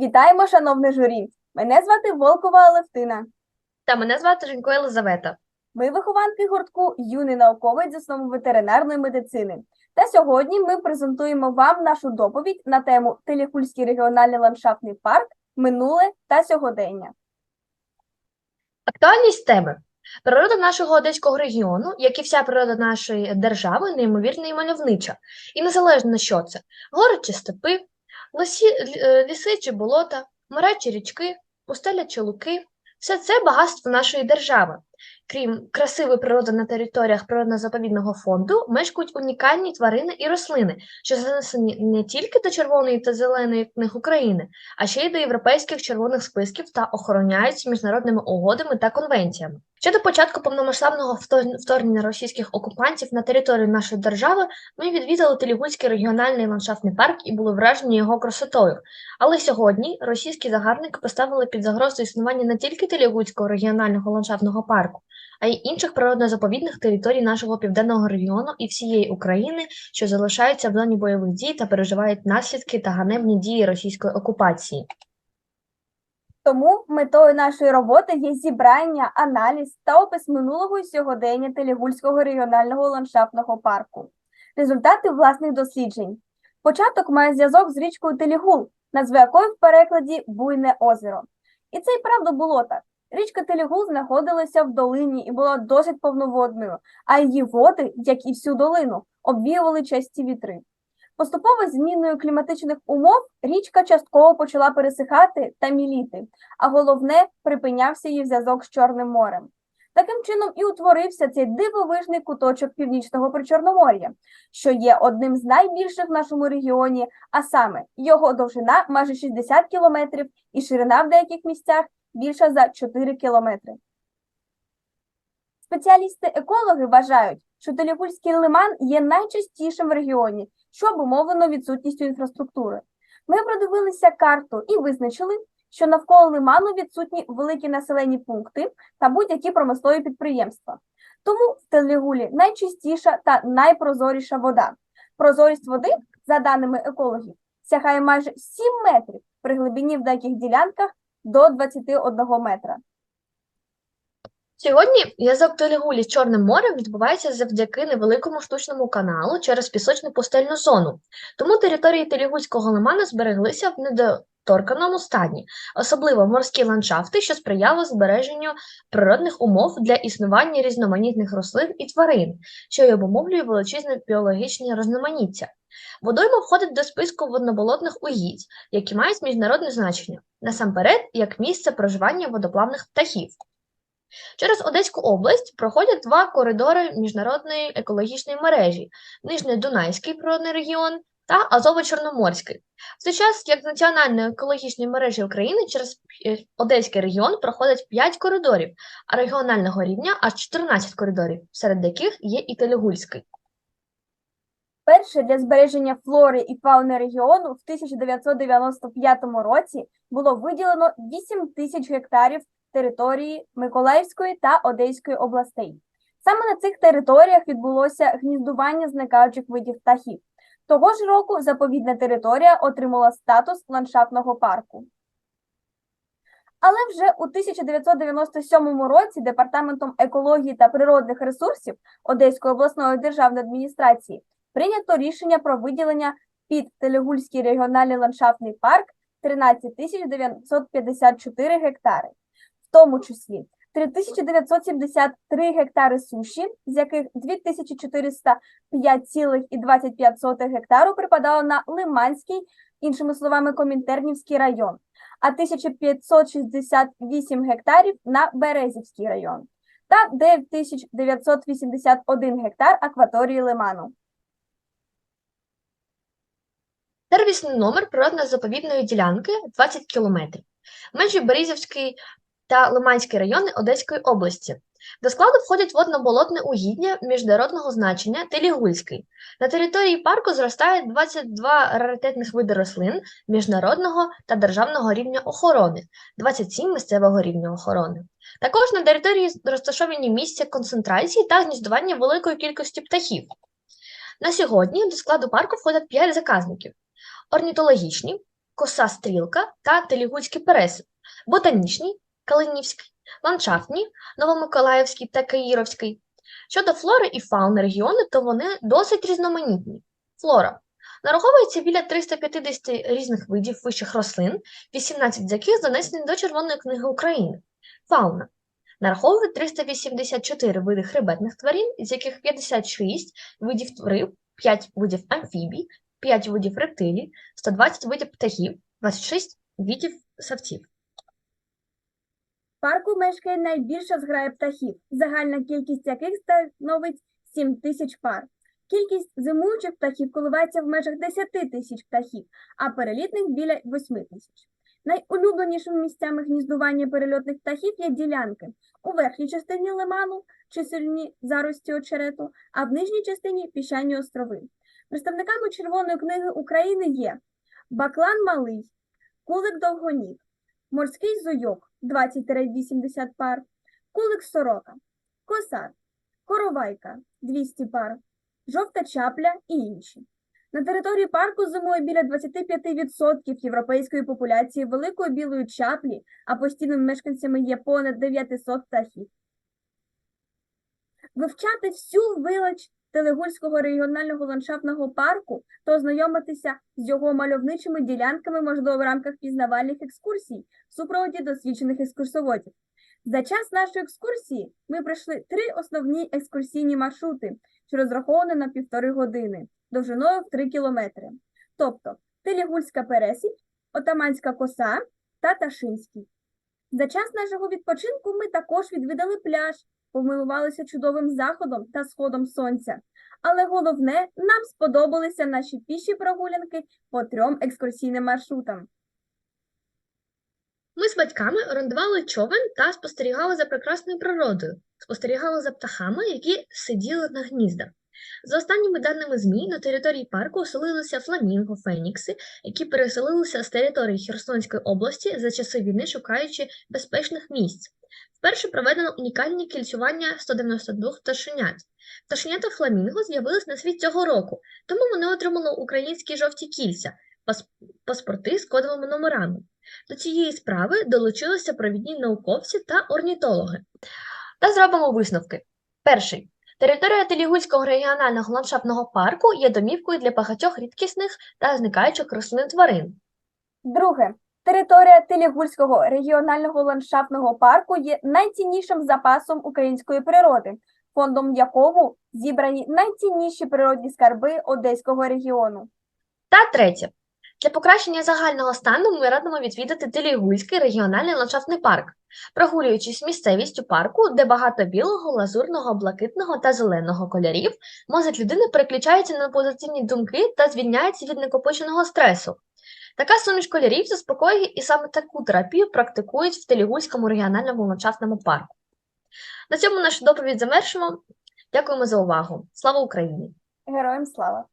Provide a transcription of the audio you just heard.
Вітаємо, шановне журі! Мене звати Волкова Алевтина. Та мене звати Женько Єлизавета. Ми вихованки гуртку Юний науковець з основи ветеринарної медицини. Та сьогодні ми презентуємо вам нашу доповідь на тему Телехульський регіональний ландшафтний парк минуле та сьогодення. Актуальність теми. Природа нашого одеського регіону, як і вся природа нашої держави, неймовірна і мальовнича. І незалежно на що це гори чи степи, ліси чи болота, моря чи річки, пустеля чи луки все це багатство нашої держави. Крім красивої природи на територіях природно-заповідного фонду, мешкають унікальні тварини і рослини, що занесені не тільки до Червоної та Зеленої книг України, а ще й до європейських червоних списків та охороняються міжнародними угодами та конвенціями. Ще до початку повномасштабного вторгнення російських окупантів на територію нашої держави ми відвідали Телігульський регіональний ландшафтний парк і були вражені його красотою. Але сьогодні російські загарбники поставили під загрозу існування не тільки Телігульського регіонального ландшафтного парку, а й інших природно-заповідних територій нашого південного регіону і всієї України, що залишаються в зоні бойових дій та переживають наслідки та ганебні дії російської окупації. Тому метою нашої роботи є зібрання, аналіз та опис минулого і сьогодення Телегульського регіонального ландшафтного парку. Результати власних досліджень. Початок має зв'язок з річкою Телігул, назва якої в перекладі Буйне озеро. І це й правда було так. Річка Телігул знаходилася в долині і була досить повноводною, а її води, як і всю долину, обвіювали часті вітри. Поступово зміною кліматичних умов річка частково почала пересихати та міліти, а головне припинявся її зв'язок з Чорним морем. Таким чином і утворився цей дивовижний куточок північного причорномор'я, що є одним з найбільших в нашому регіоні, а саме його довжина майже 60 кілометрів і ширина в деяких місцях більша за 4 кілометри. Спеціалісти-екологи вважають, що Телігульський лиман є найчастішим в регіоні, що обумовлено відсутністю інфраструктури. Ми продивилися карту і визначили, що навколо лиману відсутні великі населені пункти та будь-які промислові підприємства. Тому в Телігулі найчистіша та найпрозоріша вода. Прозорість води, за даними екологів, сягає майже 7 метрів при глибині в деяких ділянках до 21 метра. Сьогодні зв'язок Телігулі з Чорним морем відбувається завдяки невеликому штучному каналу через пісочну пустельну зону. Тому території Телігульського лиману збереглися в недоторканому стані, особливо морські ландшафти, що сприяло збереженню природних умов для існування різноманітних рослин і тварин, що й обумовлює величезне біологічне різноманіття. Водойма входить до списку водноболотних угідь, які мають міжнародне значення, насамперед як місце проживання водоплавних птахів. Через Одеську область проходять два коридори міжнародної екологічної мережі: Нижньодунайський природний регіон та Азово-Чорноморський. В той час, як Національної екологічної мережі України через е, Одеський регіон проходять 5 коридорів, а регіонального рівня аж 14 коридорів, серед яких є і Телегульський. Перше для збереження флори і фауни регіону в 1995 році було виділено 8 тисяч гектарів території Миколаївської та Одеської областей. Саме на цих територіях відбулося гніздування зникаючих видів птахів. Того ж року заповідна територія отримала статус ландшафтного парку. Але вже у 1997 році Департаментом екології та природних ресурсів Одеської обласної державної адміністрації прийнято рішення про виділення під Телегульський регіональний ландшафтний парк 13 954 гектари, в тому числі 3973 гектари суші, з яких 2405,25 гектару припадало на Лиманський, іншими словами, Комінтернівський район, а 1568 гектарів на Березівський район та 9981 гектар акваторії Лиману. Сервісний номер природно-заповідної ділянки 20 км. Межі Березівський та Лиманський райони Одеської області. До складу входять водно-болотне угіддя міжнародного значення Телігульський. На території парку зростає 22 раритетних види рослин міжнародного та державного рівня охорони, 27 місцевого рівня охорони. Також на території розташовані місця концентрації та гніздування великої кількості птахів. На сьогодні до складу парку входять 5 заказників: орнітологічні, коса стрілка та Телігульський пересип, ботанічний, Калинівський, ландшафтні, Новомиколаївський та Каїровський. Щодо флори і фауни регіону, то вони досить різноманітні. Флора. Нараховується біля 350 різних видів вищих рослин, 18 з яких занесені до Червоної книги України. Фауна. Нараховують 384 види хребетних тварин, з яких 56 видів риб, 5 видів амфібій, 5 видів рептилій, 120 видів птахів, 26 видів савців. Парку мешкає найбільша зграя птахів, загальна кількість яких становить 7 тисяч пар. Кількість зимуючих птахів коливається в межах 10 тисяч птахів, а перелітних біля 8 тисяч. Найулюбленішими місцями гніздування перельотних птахів є ділянки у верхній частині лиману, чисельні зарості очерету, а в нижній частині піщані острови. Представниками Червоної книги України є баклан малий, кулик довгоніг, морський зуйок 20-80 пар, кулик сорока, косар, коровайка 200 пар, жовта чапля і інші. На території парку зимує біля 25% європейської популяції великої білої чаплі, а постійними мешканцями є понад 900 птахів. Вивчати всю вилач Телегульського регіонального ландшафтного парку та ознайомитися з його мальовничими ділянками можливо в рамках пізнавальних екскурсій в супроводі досвідчених екскурсоводів. За час нашої екскурсії ми пройшли три основні екскурсійні маршрути, що розраховані на півтори години, довжиною в 3 кілометри. Тобто Телігульська пересідь, Отаманська коса та Ташинський. За час нашого відпочинку ми також відвідали пляж, помилувалися чудовим заходом та сходом сонця. Але головне, нам сподобалися наші піші прогулянки по трьом екскурсійним маршрутам. Ми з батьками орендували човен та спостерігали за прекрасною природою, спостерігали за птахами, які сиділи на гніздах. За останніми даними ЗМІ, на території парку оселилися фламінго, фенікси, які переселилися з території Херсонської області за часи війни, шукаючи безпечних місць. Вперше проведено унікальні кільцювання 192 пташенят. Пташенята фламінго з'явились на світ цього року, тому вони отримали українські жовті кільця, паспорти з кодовими номерами. До цієї справи долучилися провідні науковці та орнітологи. Та зробимо висновки. Перший. Територія Телігульського регіонального ландшафтного парку є домівкою для багатьох рідкісних та зникаючих рослин тварин. Друге. Територія Телігульського регіонального ландшафтного парку є найціннішим запасом української природи, фондом якого зібрані найцінніші природні скарби Одеського регіону. Та третє. Для покращення загального стану ми радимо відвідати Телігульський регіональний ландшафтний парк, прогулюючись місцевістю парку, де багато білого, лазурного, блакитного та зеленого кольорів, мозок людини переключається на позитивні думки та звільняється від накопиченого стресу. Така суміш кольорів заспокоює і саме таку терапію практикують в Телігульському регіональному ландшафтному парку. На цьому нашу доповідь завершимо. Дякуємо за увагу. Слава Україні! Героям слава!